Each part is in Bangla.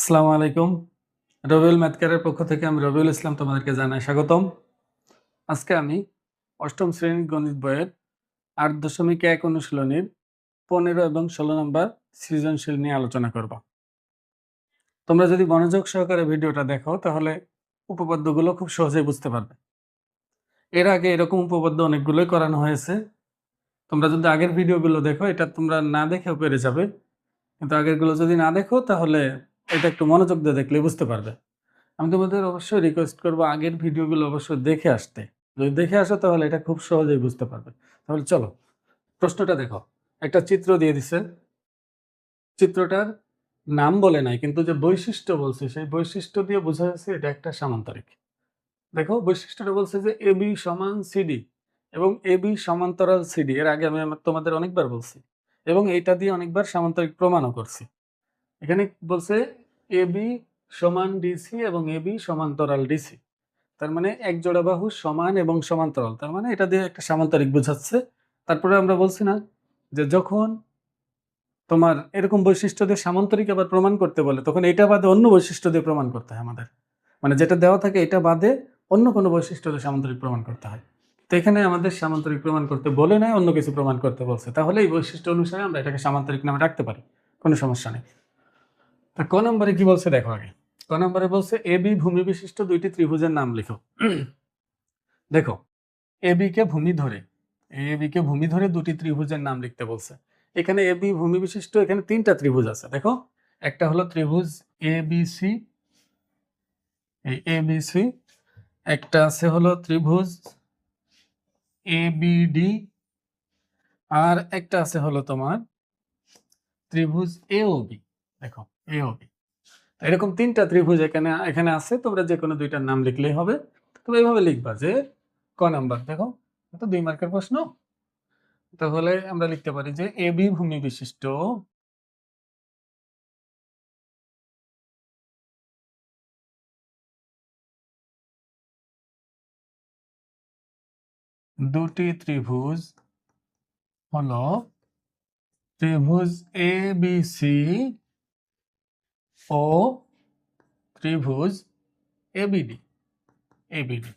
আসসালামু আলাইকুম। রবিউল ম্যাথকারের পক্ষ থেকে আমি রবিউল ইসলাম তোমাদেরকে জানাই স্বাগতম। আজকে আমি অষ্টম শ্রেণির গণিত বইয়ের আট দশমিক এক অনুশীলনীর পনেরো এবং ষোলো নম্বর সৃজনশীল নিয়ে আলোচনা করব। তোমরা যদি মনোযোগ সহকারে ভিডিওটা দেখো, তাহলে উপপাদ্যগুলো খুব সহজেই বুঝতে পারবে। এর আগে এরকম উপপাদ্য অনেকগুলোই করানো হয়েছে। তোমরা যদি আগের ভিডিওগুলো দেখো, এটা তোমরা না দেখেও পেরে যাবে। কিন্তু আগেরগুলো যদি না দেখো, তাহলে এটা একটু মনোযোগ দিয়ে দেখলে বুঝতে পারবে। আমি তোমাদের অবশ্যই রিকোয়েস্ট করব আগের ভিডিওগুলো অবশ্যই দেখে আসতে। যদি দেখে আসো তাহলে এটা খুব সহজেই বুঝতে পারবে। তাহলে চলো, প্রশ্নটা দেখো। একটা চিত্র দিয়ে দিছে। চিত্রটার নাম বলে নাই, কিন্তু যে বৈশিষ্ট্য বলছে, সেই বৈশিষ্ট্য দিয়ে বোঝা যাচ্ছে এটা একটা সামান্তরিক। দেখো, বৈশিষ্ট্যটা বলছে যে এ, বি সমান সিডি এবং এ, বি সমান্তরাল সিডি এর আগে আমি তোমাদের অনেকবার বলছি এবং এইটা দিয়ে অনেকবার সামান্তরিক প্রমাণও করছি। এখানে বলছে এ বি সমান ডিসি এবং এ বি সমান্তরাল ডিসি তার মানে এক জোড়া বাহু সমান এবং সমান্তরাল। তার মানে এটা দিয়ে একটা সামান্তরিক বোঝাচ্ছে। তারপরে আমরা বলছি না যে যখন তোমার এরকম বৈশিষ্ট্য দিয়ে সামান্তরিক আবার প্রমাণ করতে বলে, তখন এটা বাদে অন্য বৈশিষ্ট্য দিয়ে প্রমাণ করতে হয় আমাদের। মানে যেটা দেওয়া থাকে এটা বাদে অন্য কোনো বৈশিষ্ট্য দিয়ে সামান্তরিক প্রমাণ করতে হয়। তো এখানে আমাদের সামান্তরিক প্রমাণ করতে বলে নাই, অন্য কিছু প্রমাণ করতে বলছে। তাহলে এই বৈশিষ্ট্য অনুসারে আমরা এটাকে সামান্তরিক নামে রাখতে পারি। কোনো সমস্যা নেই। তা ক নম্বরে কি বলছে দেখো আগে। ক নম্বরে বলছে এ, বি ভূমি বিশিষ্ট দুইটি ত্রিভুজের নাম লিখো। দেখো, এ, বি কে ভূমি ধরে, এ কে ভূমি ধরে দুটি ত্রিভুজের নাম লিখতে বলছে। এখানে এ, বি ভূমি বিশিষ্ট, এখানে তিনটা ত্রিভুজ আছে, দেখো। একটা হলো ত্রিভুজ এ, বি, সি, এই এ, বি, সি। একটা আছে হলো ত্রিভুজ এ, বি, ডি। আর একটা আছে হলো তোমার ত্রিভুজ এও বি, দেখো। এরকম তিনটা ত্রিভুজ এখানে এখানে আছে, তোমরা যে কোনো দুইটার নাম লিখলেই হবে। তুমি এইভাবে লিখবা যে ক নাম্বার, দেখো তো দুই মার্কের প্রশ্ন। তাহলে আমরা লিখতে পারি যে এ বি ভূমি বিশিষ্ট। দুটি ত্রিভুজ হলো ত্রিভুজ এ বি সি ও ত্রিভুজ এবিডি এবিডি।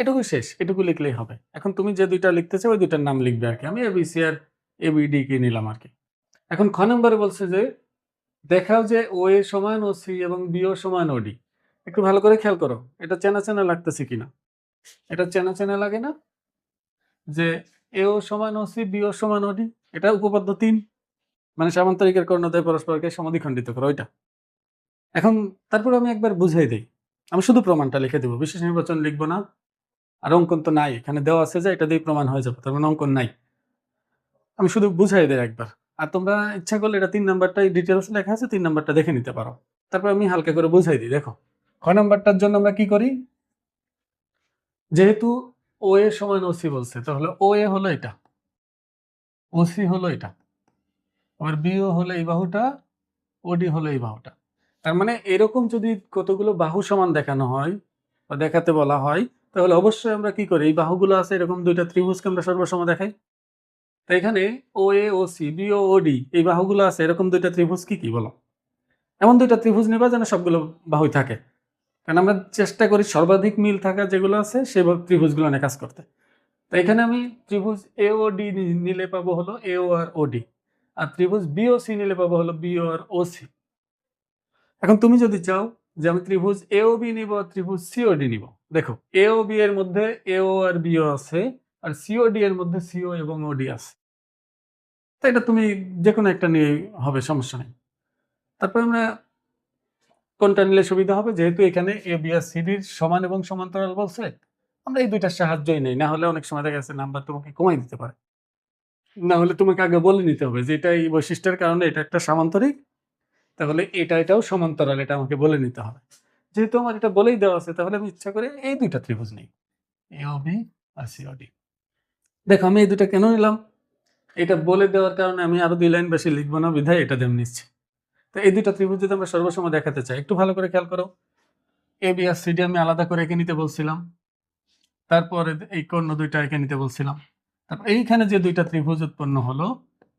এটুকু শেষ, এটুকু লিখলেই হবে। এখন তুমি যে দুইটা লিখতে চাও, ওই দুইটার নাম লিখবে আর কি। আমি এবিসি আর এবিডি কে নিলাম আর কি। এখন খ নম্বরে বলছে যে, দেখাও যে ও এ সমান ও সি এবং বি ও সমান ও ডি। একটু ভালো করে খেয়াল করো, এটা চেনা চেনা লাগতেছে কিনা? এটা চেনা চেনা লাগে না? যে এ ও সমান ও সি, বি ও সমান ও ডি, এটা উপপাদ্য তিন। মানে সামান্তরিকের কর্ণদয় পরস্পরকে সমাধিখণ্ডিত করো, ওইটা। এখন তারপর আমি একবার বুঝাই দিই। আমি শুধু প্রমাণটা লিখে দেবো, বিশেষ নির্বাচন লিখব না। আর অঙ্কন তো নাই, এখানে দেওয়া আছে যে এটা দিয়ে প্রমাণ হয়ে যাবে, তার মানে অঙ্কন নাই। আমি শুধু বুঝাই দিই একবার। আর তোমরা ইচ্ছা করলে এটা তিন নাম্বারটাই ডিটেলস লেখা আছে, তিন নাম্বারটা দেখে নিতে পারো। তারপর আমি হালকা করে বুঝাই দিই, দেখো। খ নাম্বারটার জন্য আমরা কি করি? যেহেতু ও এ সমান ওসি বলছে, তাহলে ও এ হলো এটা। ওসি হলো এটা। আবার বিও হলো এই বাহুটা, ওডি হলো এই বাহুটা। তার মানে এরকম যদি কতগুলো বাহু সমান দেখানো হয় বা দেখাতে বলা হয়, তাহলে অবশ্যই আমরা কি করি? এই বাহুগুলো আছে, এরকম দুইটা ত্রিভুজকে আমরা সর্বসময় দেখাই। তো এখানে ও এ ও সি বি ও ওডি এই বাহুগুলো আছে, এরকম দুইটা ত্রিভুজ কি কি বলো? এমন দুইটা ত্রিভুজ নেবা যেন সবগুলো বাহুই থাকে। কারণ আমরা চেষ্টা করি সর্বাধিক মিল থাকা যেগুলো আছে, সেই ত্রিভুজগুলো নিয়ে কাজ করতে। তো এখানে আমি ত্রিভুজ এ ও ডি নিলে পাবো হলো এ ও আর ওডি আর ত্রিভুজ বিও সি নিলে পাবো হলো বিও আর ও সি এখন তুমি যদি চাও যে আমি ত্রিভুজ এ ও বি নিব ত্রিভুজ সিও ডি নিব। দেখো এ ও বি এর মধ্যে এ ও আর বিও আছে আর সিও ডি এর মধ্যে সিও এবং ওডি আছে। তো এটা তুমি যে কোনো একটা নিয়ে হবে, সমস্যা নেই। তারপর আমরা কোনটা নিলে সুবিধা হবে? যেহেতু এখানে এ বি আর সিডির সমান এবং সমান্তরাল বলছে, আমরা এই দুইটার সাহায্যই নেই। না হলে অনেক সময় দেখা গেছে নাম্বার তোমাকে কমাই দিতে পারে। না হলে তোমাকে আগে বলে নিতে হবে যে এটা এই বৈশিষ্ট্যের কারণে এটা একটা সামান্তরিক, তাহলে এটা, এটাও সমান্তরাল, এটা আমাকে বলে নিতে হবে। যেহেতু আমার এটা বলেই দেওয়া আছে, তাহলে আমি ইচ্ছা করে এই দুইটা ত্রিভুজ নেই। দেখো, আমি এই দুটা কেন নিলাম? এটা বলে দেওয়ার কারণে আমি আরও দুই লাইন বেশি লিখব না, বিধায় এটা দেম নিচ্ছি। তো এই দুইটা ত্রিভুজ যদি আমরা সর্বসময় দেখাতে চাই, একটু ভালো করে খেয়াল করো। এ, বি আর সিডি আমি আলাদা করে এঁকে নিতে বলছিলাম। তারপরে এই কর্ণ দুইটা এঁকে নিতে বলছিলাম। তারপর এইখানে যে দুইটা ত্রিভুজ উৎপন্ন হলো,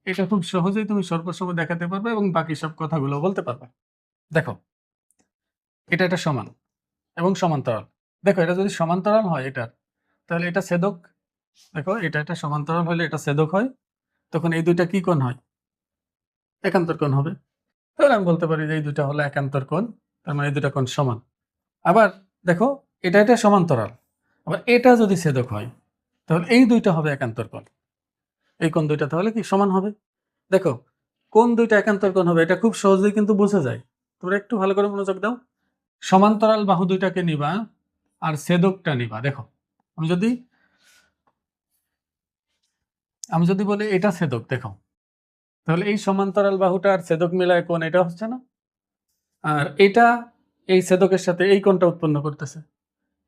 এটা খুব সহজেই তুমি সর্বসময় দেখাতে পারবে এবং বাকি সব কথাগুলো বলতে পারবে। দেখো, এটা এটা সমান এবং সমান্তরাল। দেখো, এটা যদি সমান্তরাল হয় এটার, তাহলে এটা ছেদক। দেখো, এটা এটা সমান্তরাল হলে এটা ছেদক হয়। তখন এই দুইটা কি কোণ হয়? একান্তর কোণ হবে। তাহলে আমি বলতে পারি যে এই দুইটা হলো একান্তর কোণ, তার মানে এই দুইটা কোণ সমান। আবার দেখো, এটা এটা সমান্তরাল। আবার এটা যদি ছেদক হয় তাহলে এই দুইটা হবে একান্তর কোণ। এই কোণ দুইটা তাহলে কি সমান হবে? দেখো কোন দুইটা একান্তর কোণ হবে, এটা খুব সহজেই কিন্তু বোঝা যায়। তোমরা একটু ভালো করে মনোযোগ দাও। সমান্তরাল বাহু দুইটাকে নিবা আর ছেদকটা নিবা। দেখো, আমি যদি আমি যদি বলি এটা ছেদক, দেখো। তাহলে এই সমান্তরাল বাহুটা আর ছেদক মিলায় কোণ এটা হচ্ছে না? আর এটা এই ছেদকের সাথে এই কোণটা উৎপন্ন করতেছে।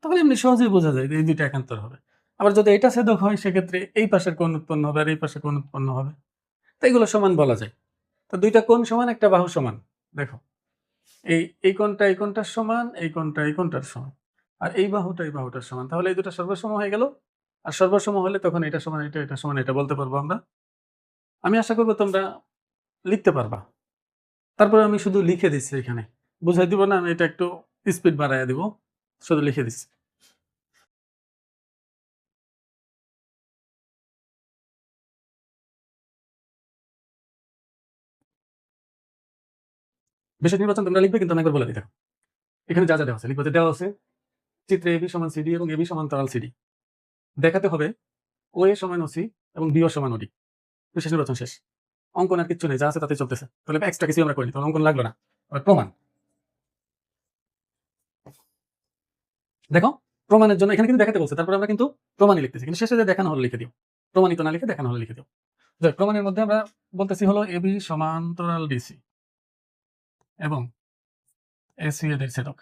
তাহলে এমনি সহজেই বোঝা যায় এই দুইটা একান্তর হবে। আবার যদি এটা ছেদক হয়, সেক্ষেত্রে এই পাশের কোণ উৎপন্ন হবে আর এই পাশে কোণ উৎপন্ন হবে। তো এগুলো সমান বলা যায়। তো দুইটা কোণ সমান, একটা বাহু সমান। দেখো, এই এই কোণটা এই কোণটার সমান, এই কোণটা এই কোণটার সমান। আর এই বাহুটা এই বাহুটার সমান। তাহলে এই দুটো সর্বসম হয়ে গেল। আর সর্বসম হলে তখন এটা সমান, এটা এটা সমান, এটা বলতে পারব আমরা। আমি আশা করব তোমরা লিখতে পারবা। তারপরে আমি শুধু লিখে দিচ্ছি এখানে। বুঝাই দিব না, আমি এটা একটু স্পিড বাড়াইয়া দিব। শুধু লিখে দিচ্ছি। বিষয় নির্বাচন তোমরা লিখবে, কিন্তু আমি একবার বলে দেখো এখানে যা যা দেওয়া আছে, লিখবে দেওয়া আছে, চিত্রে এবি সমান সিডি এবং এবি সমান্তরাল সিডি দেখাতে হবে ও এ সমান ওসি এবং বিও সমান ওডি বিশেষ নির্বাচন শেষ। অঙ্কন আর কিচ্ছু নেই, যা আছে তাতে চলতেছে। তাহলে এক্সট্রা কিছু আমরা করিনি, তাহলে অঙ্কন লাগল না। প্রমাণ। দেখো, প্রমাণের জন্য এখানে কিন্তু দেখাতে বলছে, তারপরে আমরা কিন্তু প্রমাণই লিখতেছি। কিন্তু শেষে যে দেখানো হলো লিখে দিও। প্রমাণিত না লিখে দেখানো হলো লিখে দিও। প্রমাণের মধ্যে আমরা বলতেছি হলো এবি সমান্তরাল ডিসি এবং এসি এদের ছেদক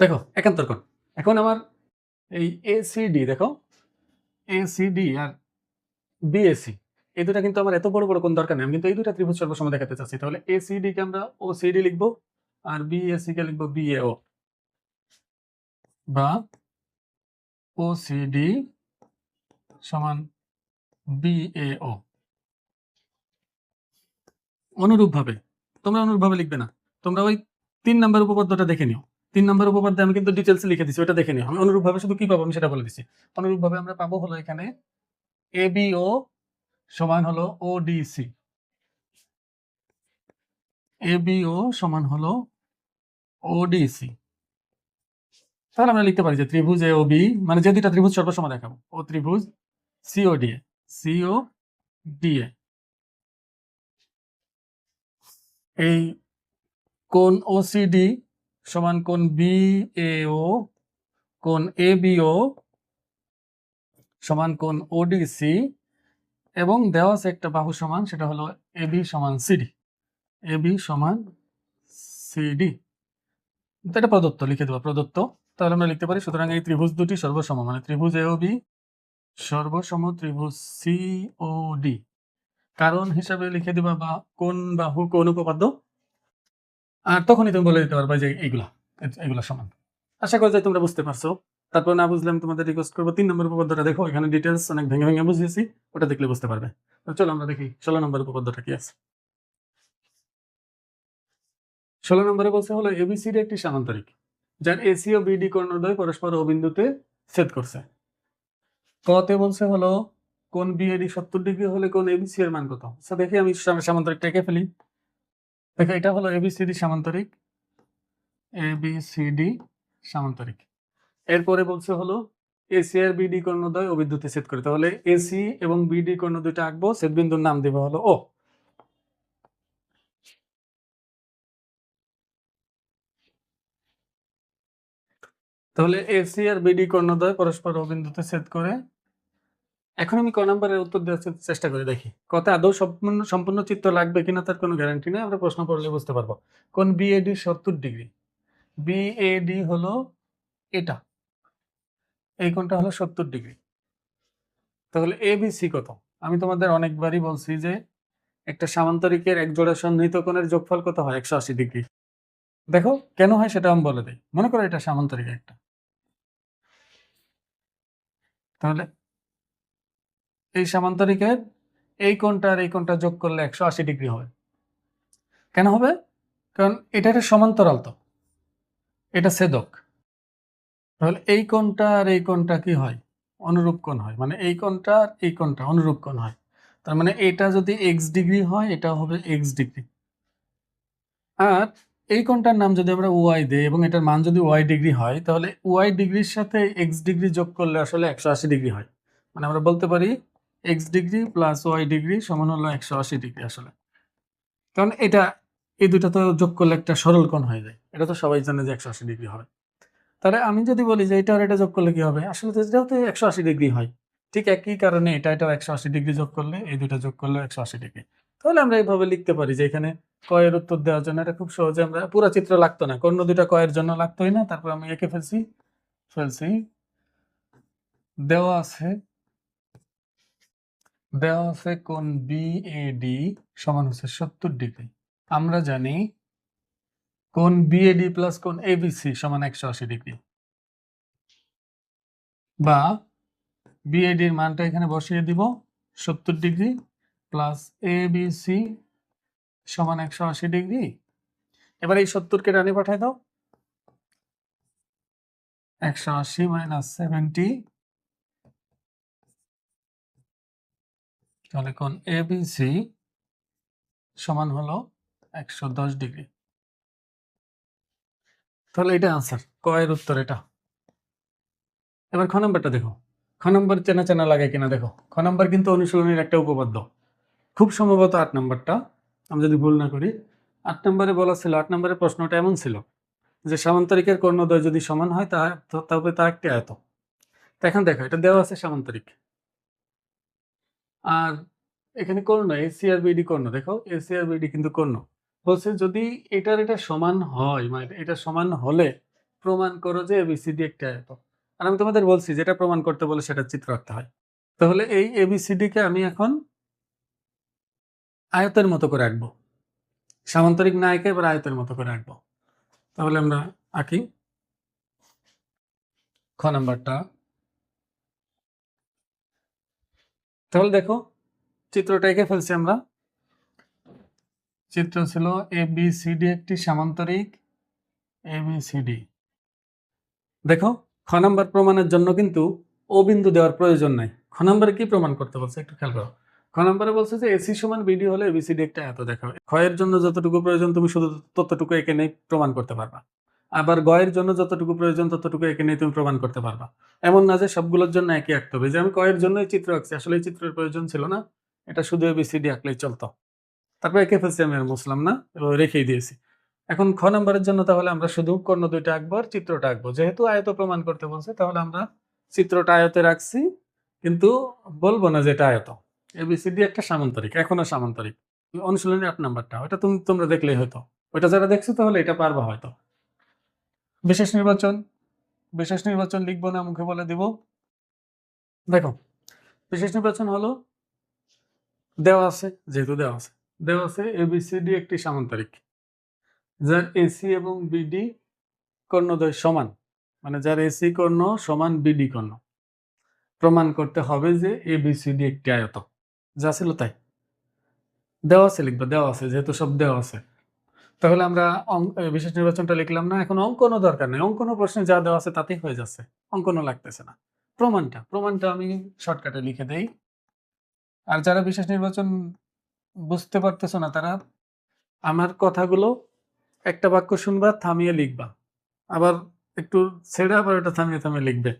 দেখো, একান্তর কোণ। এখন আমার এই এসিডি দেখো এসিডি আর বিএসি এই দুটা কিন্তু আমার এত বড় বড় কোন দরকার নেই। আমি কিন্তু এই দুটা ত্রিভুজ সর্বসম দেখাতে চাচ্ছি। তাহলে এসিডি কে আমরা ও সিডি লিখব আর বিএসি কে লিখব বিএও বা ও সিডি সমান বিএও অনুরূপভাবে, তোমরা অনুরূপভাবে লিখবে না। তোমরা ওই তিন নাম্বার উপপাদ্যটা দেখে নিও। তিন নাম্বার উপপাদ্য আমি কিন্তু ডিটেলস লিখে দিচ্ছি ওটা দেখে নিও। আমি অনুরূপভাবে শুধু কি পাবো আমি সেটা বলে দিচ্ছি অনুরূপভাবে আমরা পাবো হলো এখানে এবিও সমান হলো ওডিসি এবিও সমান হলো ওডিসি তাহলে আমরা লিখতে পারি যে ত্রিভুজ এ ও বি মানে যে দুইটা ত্রিভুজ সর্বসম দেখাবো ও ত্রিভুজ সিও ডিএ সিও ডিএ এই কোন ওসিডি সমান কোন বি এ ও কোন এবিও সমান কোন ওডিসি এবং দেওয়া আছে একটা বাহু সমান, সেটা হলো এবি সমান সিডি এবি সমান সিডি এটা প্রদত্ত, লিখে দেবো, প্রদত্ত। তাহলে আমরা লিখতে পারি, সুতরাং এই ত্রিভুজ দুটি সর্বসম মানে ত্রিভুজ এ ও বি সর্বসম ত্রিভুজ সি ও ডি। কারণ হিসাবে লিখে দিবা বা কোন বাহু কোন উপপাদ্য? আর তখনই তুমি বলে দিতে পারবা যে এইগুলা এগুলা সমান। আশা করি যে তোমরা বুঝতে পারছ। তারপর না বুঝলে আমি তোমাদের রিকোয়েস্ট করব, তিন নম্বর উপপাদ্যটা দেখো, এখানে ডিটেলস অনেক ভেঙে ভেঙে বুঝিয়েছি, ওটা দেখলে বুঝতে পারবে। চলো আমরা দেখি, ষোলো নম্বর উপপাদ্যটা কি আছে? ষোলো নম্বরে বলছে হলো এবিসিডি একটি সামান্তরিক, যার এসি ও বিডি কর্ণদ্বয় পরস্পর ও বিন্দুতে ছেদ করছে। কতে বলছে হলো, কোন বিএডি সত্তর ডিগ্রি হলে কোন এবিসি এর মান কত? আচ্ছা দেখি আমি সাম- সামান্তরিকটা এঁকে ফেলি। দেখো, এটা হলো এবিসিডি সামান্তরিক এবিসিডি সামান্তরিক। এরপরে বলছে হলো এসি আর বিডি কর্ণদ্বয় ও বিদ্যুতে ছেদ করে। তাহলে এসি এবং বিডি কর্ণ দুইটা আঁকবো ছেদ বিন্দুর নাম দেবো হলো ও তাহলে এসি আর বিডি কর্ণদ্বয় পরস্পর ও বিন্দুতে ছেদ করে, এখন আমি ক নম্বরের উত্তর দেওয়ার চেষ্টা করে, দেখি। কত আদৌ সম্পূর্ণ সম্পূর্ণ চিত্র লাগবে কিনা তার কোনো গ্যারান্টি নেই, আমরা প্রশ্ন পড়লে বুঝতে পারব। কোন বিএডি সত্তর ডিগ্রি? বিএডি হলো এটা। এই কোণটা হলো সত্তর ডিগ্রি। তাহলে এবিসি কত? আমি তোমাদের অনেকবারই বলছি যে একটা সামান্তরিকের এক জোড়া সন্নিহিত কোণের যোগফল কত হয়? একশো আশি ডিগ্রি। দেখো, কেন হয় সেটা আমি বলে দিই। মনে করো এটা সামান্তরিক একটা। তাহলে এই সামান্তরিকের এই কোণটা আর এই কোণটা যোগ করলে একশো আশি ডিগ্রি হবে কেন হবে? কারণ এটা একটা সমান্তরাল তো। এটা ছেদক। তাহলে এই কোণটা আর এই কোণটা কি হয়? অনুরূপ কোণ হয়। মানে এই কোণটা আর এই কোণটা অনুরূপ কোণ হয়। তার মানে এটা যদি এক্স ডিগ্রি হয়, এটা হবে এক্স ডিগ্রি। আর এই কোণটার নাম যদি আমরা ওয়াই দিই এবং এটার মান যদি ওয়াই ডিগ্রি হয়, তাহলে ওয়াই ডিগ্রির সাথে এক্স ডিগ্রি যোগ করলে আসলে একশো আশি ডিগ্রি হয়। মানে আমরা বলতে পারি X degree plus Y degree সমান হলো একশো আশি ডিগ্রি আসলে। কারণ এটা, এই দুটো তো যোগ করলে একটা সরল কোণ হয়ে যায়। এটা তো সবাই জানে যে একশো আশি ডিগ্রি হবে। তাহলে আমি যদি বলি যে এটা আর এটা যোগ করলে কি হবে? আসলে এটাও তো একশো আশি ডিগ্রি হয়, ঠিক একই কারণে এটা, এটাও একশো আশি ডিগ্রি যোগ করলে, এই দুটো যোগ করলে একশো আশি ডিগ্রি। তাহলে আমরা এইভাবে লিখতে পারি যে এখানে কয়ের উত্তর দেওয়ার জন্য এটা খুব সহজে আমরা পুরো চিত্র লাগতো না। কোনো দুটা কয়ের জন্য লাগতোই না, তারপর আমি এঁকে ফেলছি ফেলছি। দেওয়া আছে দেওয়া আছে কোন বিএডি সমান হচ্ছে সত্তর ডিগ্রি। আমরা জানি কোন বিএডি প্লাস কোন এবিসি সমান একশো আশি ডিগ্রি। বা বিএডির মানটা এখানে বসিয়ে দিব সত্তর degree plus A B C সমান একশো আশি ডিগ্রি। এবার এই সত্তরকে ডানে পাঠাই দাও। একশো আশি মাইনাস সেভেন্টি তাহলে কোন এ বি সি সমান হলো একশো দশ ডিগ্রি। তাহলে এটা আনসার কয়ের উত্তর এটা? এবার খ নম্বরটা দেখো। খ নম্বর চেনা চেনা লাগে কিনা দেখো। খ নম্বর কিন্তু অনুশীলনের একটা উপপাদ্য। খুব সম্ভবত আট নম্বরটা আমি যদি ভুল না করি, আট নম্বরে বলা ছিল, আট নম্বরের প্রশ্নটা এমন ছিল যে সামান্তরিকের কর্ণদ্বয় যদি সমান হয়, তা তবে তা একটি আয়ত। তো এখন দেখো, এটা দেওয়া আছে সামান্তরিক। আর এখানে কর্ণ এসি আর বিডি কর্ণ। দেখো এসি আর বিডি কিন্তু কর্ণ। বলছে যদি এটার এটা সমান হয় মানে এটা সমান হলে প্রমাণ করো যে এবিসিডি একটি আয়ত আর আমি তোমাদের বলছি, যেটা প্রমাণ করতে বলে সেটা চিত্র রাখতে হয়। তাহলে এই এবিসিডি কে আমি এখন আয়তের মতো করে আঁকবো। সামান্তরিক না এঁকে এবার আয়তের মতো করে আঁকবো। তাহলে আমরা আঁকি খ নাম্বারটা। তাহলে দেখো, চিত্রটা এঁকে ফেলছি আমরা। চিত্র ছিল এ বি সি ডি একটি সামান্তরিক এ বি সি ডি দেখো, খ নাম্বার প্রমাণের জন্য কিন্তু ও বিন্দু দেওয়ার প্রয়োজন নাই। খ নাম্বারে কি প্রমাণ করতে বলছে একটু খেয়াল করো। খ নাম্বারে বলছে যে এসি সমান বিডি হলে এবিসিডি একটা এত দেখা ক্ষয়ের জন্য যতটুকু প্রয়োজন, তুমি শুধু ততটুকু একে নেই প্রমাণ করতে পারবা। আবার গয়ের জন্য যতটুকু প্রয়োজন, ততটুকু একে নেই তুমি প্রমাণ করতে পারবা। এমন না যে সবগুলোর জন্য একই আঁকতে হবে যে আমি কয়ের জন্য এই চিত্র আঁকছি, আসলে চিত্রের প্রয়োজন ছিল না। এটা শুধু এবিসিডি আঁকলেই চলতো। তারপর একে ফেলছি আমি আর মুসলাম না রেখেই দিয়েছি। এখন খ নাম্বারের জন্য তাহলে আমরা শুধু কর্ণ দুইটা আঁকবো আর চিত্রটা আঁকবো যেহেতু আয়ত প্রমাণ করতে বলছে, তাহলে আমরা চিত্রটা আয়তে রাখছি, কিন্তু বলব না যে এটা আয়ত। এবিসিডি একটা সামান্তরিক, এখনও সামান্তরিক। অনুশীলনী আট নাম্বারটা, ওটা তুমি তোমরা দেখলেই হয়তো। ওইটা যারা দেখছ তাহলে এটা পারবা হয়তো। বিশেষ নির্বাচন বিশেষ নির্বাচন লিখব না, মুখে বলে দিব। দেখো, বিশেষ নির্বাচন হলো, দেওয়া আছে, যেহেতু দেওয়া আছে। দেওয়া আছে এবিসিডি একটি সামান্তরিক যার এসি এবং বিডি কর্ণদ্বয় সমান। মানে যার এসি কর্ণ সমান বিডি কর্ণ। প্রমাণ করতে হবে যে এবিসিডি একটি আয়ত। যা ছিল তাই। দেওয়া আছে লিখবা, দেওয়া আছে, যেহেতু সব দেওয়া আছে। তাহলে আমরা বিশেষ নির্বাচনটা লিখলাম না। এখন অঙ্কনও দরকার নেই। অঙ্কনও প্রশ্নে যা দেওয়া আছে তাতেই হয়ে যাচ্ছে। অঙ্কনও লাগতেছে না। প্রমাণটা প্রমাণটা আমি শর্টকাটে লিখে দেই। আর যারা বিশেষ নির্বাচন বুঝতে পারতেছো না তারা? আমার কথাগুলো একটা বাক্য শুনবা, থামিয়ে লিখবা। আবার একটু ছেড়ে আবার ওটা থামিয়ে থামিয়ে লিখবে।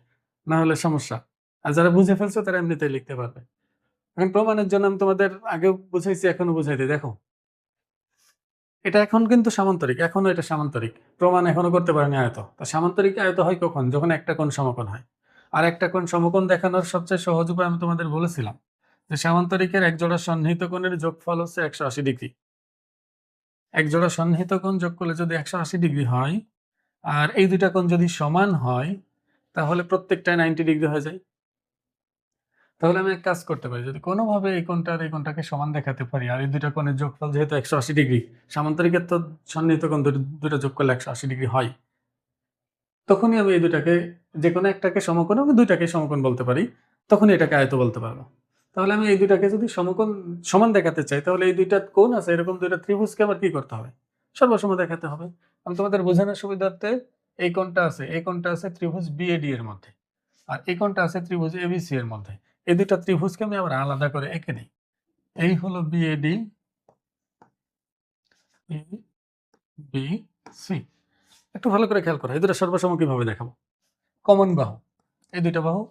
না হলে সমস্যা। আর যারা বুঝে ফেলছো তারা এমনিতেই লিখতে পারবে। এখন প্রমাণের জন্য আমি তোমাদের আগে বুঝাইছি এখনও বুঝাইতে। দেখো। এটা এখন কিন্তু সামান্তরিক এখনও এটা সামান্তরিক। প্রমাণ এখনও করতে পারেনি আয়ত। তা সামান্তরিক আয়ত হয় কখন? যখন একটা কোণ সমকোণ হয়। আর একটা কোণ সমকোণ দেখানোর সবচেয়ে সহজ উপায় আমি তোমাদের বলেছিলাম। যে সামান্তরিকের এক জোড়া সন্নিহিত কোণের যোগফল হচ্ছে একশো আশি ডিগ্রি। এক জোড়া সন্নিহিত কোণ যোগ করলে যদি একশো আশি ডিগ্রি হয়, আর এই দুইটা কোণ যদি সমান হয়, তাহলে প্রত্যেকটাই নাইনটি ডিগ্রি হয়ে যায়। তাহলে আমি এক কাজ করতে পারি, যদি কোনোভাবে এই কোণটা আর এই কোণটাকে সমান দেখাতে পারি, আর এই দুইটা কোণের যোগফল যেহেতু একশো আশি ডিগ্রি, সামান্তরিকের তো সন্নিহিত কোণ দুটো দুটো যোগ করলে একশো আশি ডিগ্রি হয়। তখনই আমি এই দুটাকে যে কোনো একটাকে সমকোণ এবং দুইটাকে সমকোণ বলতে পারি, তখনই এটাকে আয়ত বলতে পারব। তাহলে আমি এই দুইটাকে যদি সমকোণ, সমান দেখাতে চাই, তাহলে এই দুইটা কোণ আছে, এরকম দুইটা ত্রিভুজকে আমার কি করতে হবে? সর্বসম দেখাতে হবে। আমি তোমাদের বোঝানোর সুবিধার্থে এই কোণটা আছে, এই কোণটা আছে ত্রিভুজ বিএডি এর মধ্যে, আর এই কোণটা আছে ত্রিভুজ এবিসি এর মধ্যে। এই দুইটা ত্রিভুজকে আমি আবার আলাদা করে এঁকে দিই এই হলো বিএডি বি সি একটু ভালো করে খেয়াল করো, এই দুটো সর্বসম কীভাবে দেখাবো? কমন বাহু, এই দুইটা বাহু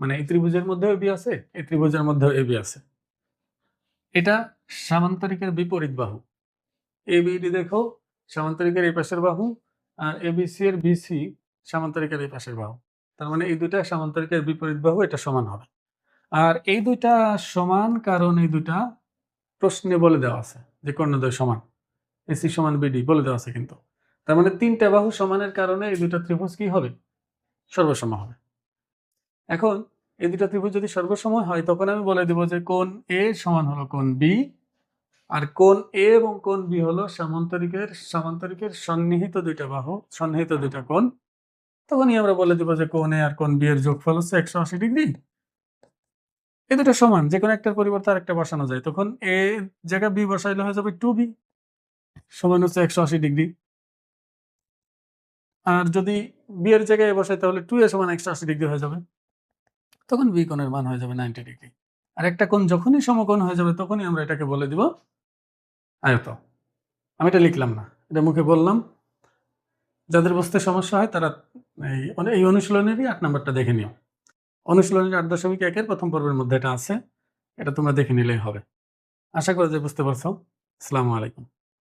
মানে এই ত্রিভুজের মধ্যেও এবি আছে, এই ত্রিভুজের মধ্যেও এবি আছে। এটা সামান্তরিকের বিপরীত বাহু। এবিডি দেখো সামান্তরিকের এই পাশের বাহু, আর এবিসি এর বিসি সামান্তরিকের এই পাশের বাহু। তার মানে এই দুইটা সামান্তরিকের বিপরীত বাহু, এটা সমান হবে। আর এই দুইটা সমান কারণ এই দুইটা প্রশ্নে বলে দেওয়া আছে, যে কর্ণদ্বয় সমান। এসি সমান বিডি বলে দেওয়া আছে কিন্তু। তার মানে তিনটা বাহু সমানের কারণে এই দুইটা ত্রিভুজ কি হবে? সর্বসম হবে। এখন এই দুইটা ত্রিভুজ যদি সর্বসম হয়, তখন আমি বলে দেব যে কোন এ সমান হলো কোন বি আর কোন এ এবং কোন বি হলো সামান্তরিকের সামান্তরিকের সন্নিহিত দুইটা বাহু, সন্নিহিত দুইটা কোণ। তখনই আমরা বলে দেব যে কোন এ আর কোন বি এর যোগফল হচ্ছে একশো আশি ডিগ্রি। এই দুটো সমান, যে কোনো একটার পরিবর্তে আরেকটা বসানো যায়। তখন এ জায়গা বি বসাইলে হয়ে যাবে টু বি সমান হচ্ছে একশো আশি ডিগ্রি। আর যদি বি এর জায়গায় বসাই, তাহলে টু এ সমান একশো আশি ডিগ্রি হয়ে যাবে। তখন বি কোণের মান হয়ে যাবে নাইনটি ডিগ্রি আর একটা কোণ যখনই সমকোণ হয়ে যাবে, তখনই আমরা এটাকে বলে দিব আয়ত। আমি এটা লিখলাম না, এটা মুখে বললাম। যাদের বসতে সমস্যা হয়, তারা এই এই অনুশীলনেরই আট নাম্বারটা দেখে নিও। অনুশীলনের আট দশমিক একের প্রথম পর্বের মধ্যে এটা আছে, এটা তোমরা দেখে নিলেই হবে। আশা করি যে বুঝতে পারছ। আসসালামু আলাইকুম।